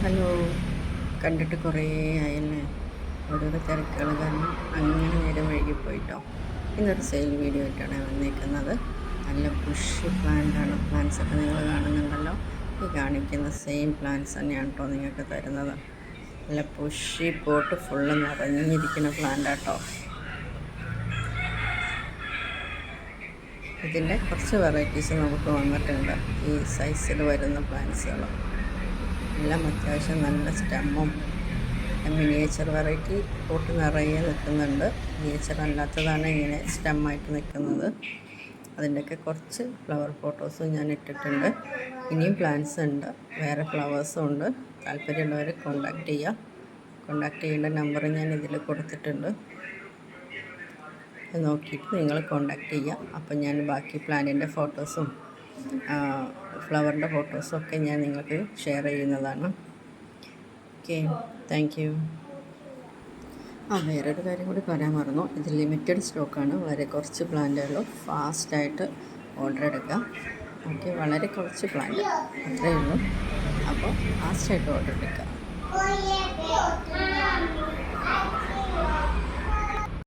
Hello. കണ്ടിട്ട് കുറേ ആയല്ലേ? ഓരോരോ തിരക്കുകൾ കാരണം അങ്ങനെ നേരം വൈകിപ്പോയിട്ടോ ഇന്നൊരു സെയിൽ വീഡിയോ ആയിട്ടാണ് വന്നേക്കുന്നത്. നല്ല ബുഷ് പ്ലാന്റാണ് പ്ലാന്റ്സ് ഒക്കെ നിങ്ങൾ കാണുന്നുണ്ടല്ലോ. ഈ കാണിക്കുന്ന സെയിം പ്ലാന്റ്സ് തന്നെയാണ് കേട്ടോ നിങ്ങൾക്ക് തരുന്നത്. നല്ല പുഷി പോട്ട് ഫുള്ള് നിറഞ്ഞിരിക്കുന്ന പ്ലാന്റാട്ടോ ഇതിന്റെ കുറച്ച് വെറൈറ്റീസ് നമുക്ക് വന്നിട്ടുണ്ട്. ഈ സൈസിൽ വരുന്ന പ്ലാന്റ്സുകൾ എല്ലാം അത്യാവശ്യം നല്ല സ്റ്റെമ്മും മിനിയേച്ചർ വെറൈറ്റി പോട്ട് നിറയെ നിൽക്കുന്നുണ്ട്. മിനിയേച്ചർ അല്ലാത്തതാണ് ഇങ്ങനെ സ്റ്റെമ്മായിട്ട് നിൽക്കുന്നത്. അതിന്റെയൊക്കെ കുറച്ച് ഫ്ലവർ ഫോട്ടോസും ഞാൻ ഇട്ടിട്ടുണ്ട്. ഇനിയും പ്ലാന്റ്സ് ഉണ്ട്. വേറെ ഫ്ലവേഴ്സും ഉണ്ട്. താല്പര്യമുള്ളവർ കോണ്ടാക്ട് ചെയ്യുക. കോണ്ടാക്ട് ചെയ്യേണ്ട നമ്പർ ഞാൻ ഇതിൽ കൊടുത്തിട്ടുണ്ട്. നോക്കിയിട്ട് നിങ്ങൾ കോണ്ടാക്ട് ചെയ്യുക. അപ്പം ഞാൻ ബാക്കി പ്ലാന്റിന്റെ ഫോട്ടോസും ഫ്ലവറിന്റെ ഫോട്ടോസൊക്കെ ഞാൻ നിങ്ങൾക്ക് ഷെയർ ചെയ്യുന്നതാണ്. Okay thank you. ആ വേറൊരു കാര്യം കൂടി പറയാൻ മറന്നു. ഇത് ലിമിറ്റഡ് സ്റ്റോക്കാണ്. വളരെ കുറച്ച് പ്ലാന്റുകളും ഫാസ്റ്റായിട്ട് ഓർഡർ എടുക്കുക ഓക്കെ വളരെ കുറച്ച് പ്ലാന്റ് അത്രയേ ഉള്ളൂ. അപ്പോൾ ഫാസ്റ്റായിട്ട് ഓർഡർ എടുക്കുക